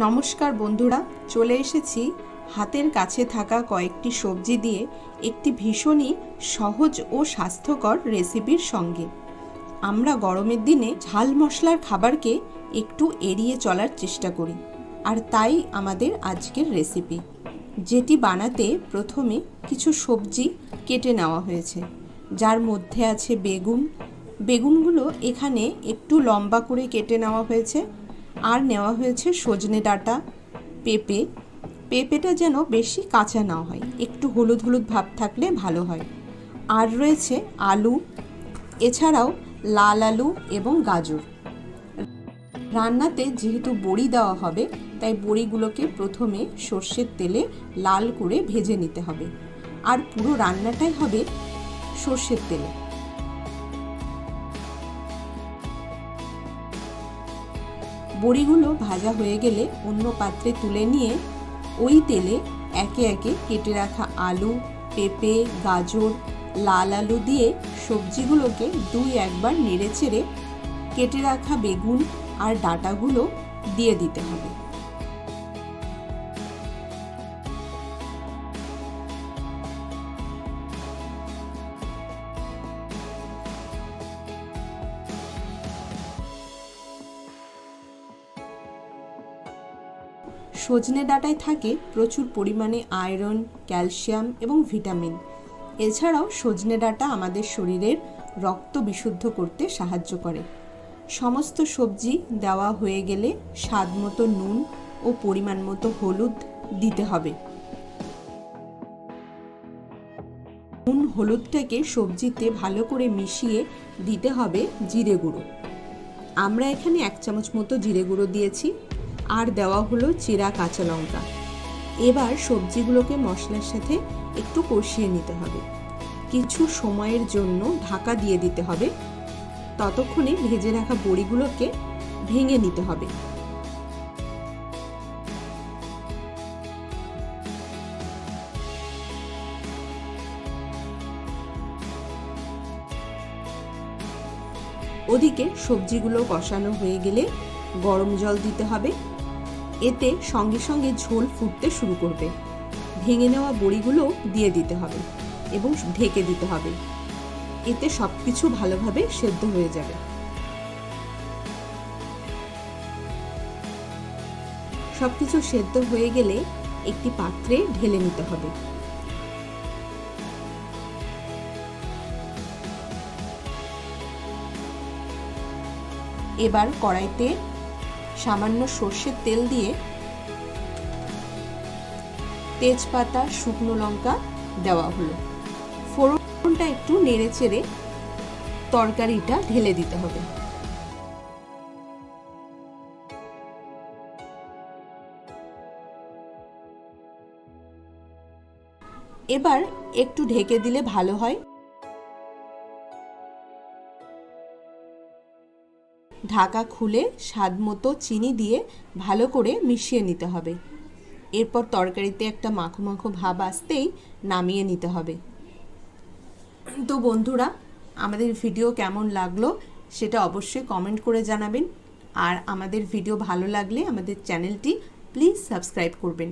নমস্কার বন্ধুরা, চলে এসেছি হাতের কাছে থাকা কয়েকটি সবজি দিয়ে একটি ভীষণই সহজ ও স্বাস্থ্যকর রেসিপির সঙ্গে। আমরা গরমের দিনে ঝাল মশলার খাবারকে একটু এড়িয়ে চলার চেষ্টা করি, আর তাই আমাদের আজকের রেসিপি। যেটি বানাতে প্রথমে কিছু সবজি কেটে নেওয়া হয়েছে, যার মধ্যে আছে বেগুন। বেগুনগুলো এখানে একটু লম্বা করে কেটে নেওয়া হয়েছে আর নেওয়া হয়েছে সজনে ডাঁটা, পেঁপে। পেঁপেটা যেন বেশি কাঁচা না হয়, একটু হলুদ হলুদ ভাব থাকলে ভালো হয়। আর রয়েছে আলু, এছাড়াও লাল আলু এবং গাজর। রান্নাতে যেহেতু বড়ি দেওয়া হবে, তাই বড়িগুলোকে প্রথমে সর্ষের তেলে লাল করে ভেজে নিতে হবে। আর পুরো রান্নাটাই হবে সর্ষের তেলে। বড়িগুলো ভাজা হয়ে গেলে অন্য পাত্রে তুলে নিয়ে ওই তেলে একে একে কেটে রাখা আলু, পেঁপে, গাজর, লাল আলু দিয়ে সবজিগুলোকে দুই একবার নেড়ে চেড়ে কেটে রাখা বেগুন আর ডাঁটাগুলো দিয়ে দিতে হবে। সজনে ডাঁটায় থাকে প্রচুর পরিমাণে আয়রন, ক্যালসিয়াম এবং ভিটামিন। এছাড়াও সজনে ডাঁটা আমাদের শরীরের রক্ত বিশুদ্ধ করতে সাহায্য করে। সমস্ত সবজি দেওয়া হয়ে গেলে স্বাদ মতো নুন ও পরিমাণ মতো হলুদ দিতে হবে। নুন হলুদটাকে সবজিতে ভালো করে মিশিয়ে দিতে হবে জিরে গুঁড়ো। আমরা এখানে এক চামচ মতো জিরে গুঁড়ো দিয়েছি। আর দেওয়া হলো চিরা কাঁচা লঙ্কা। এবার সবজিগুলোকে মশলার সাথে একটু কষিয়ে নিতে হবে। কিছু সময়ের জন্য ঢাকা দিয়ে দিতে হবে। ততক্ষণে ভেজে রাখা বড়িগুলোকে ভেঙে নিতে হবে। ওদিকে সবজিগুলো কষানো হয়ে গেলে গরম জল দিতে হবে। এতে সঙ্গে সঙ্গে ঝোল ফুটতে শুরু করবে। ভেঙে নেওয়া বড়িগুলো দিয়ে দিতে হবে এবং ঢেকে দিতে হবে। এতে সব কিছু ভালোভাবে সেদ্ধ হয়ে যাবে। সব কিছু সেদ্ধ হয়ে গেলে একটি পাত্রে ঢেলে নিতে হবে। এবার কড়াইতে সামান্য সর্ষের তেল দিয়ে তেজপাতা, শুকনো লঙ্কা দেওয়া হলো। ফোড়নটা একটু নেড়ে চেড়ে তরকারিটা ঢেলে দিতে হবে। এবার একটু ঢেকে দিলে ভালো হয়। ঢাকা খুলে স্বাদ মতো চিনি দিয়ে ভালো করে মিশিয়ে নিতে হবে। এরপর তরকারিতে একটা মাখো মাখো ভাব আসতেই নামিয়ে নিতে হবে। তো বন্ধুরা, আমাদের ভিডিও কেমন লাগল সেটা অবশ্যই কমেন্ট করে জানাবেন। আর আমাদের ভিডিও ভালো লাগলে আমাদের চ্যানেলটি প্লিজ সাবস্ক্রাইব করবেন।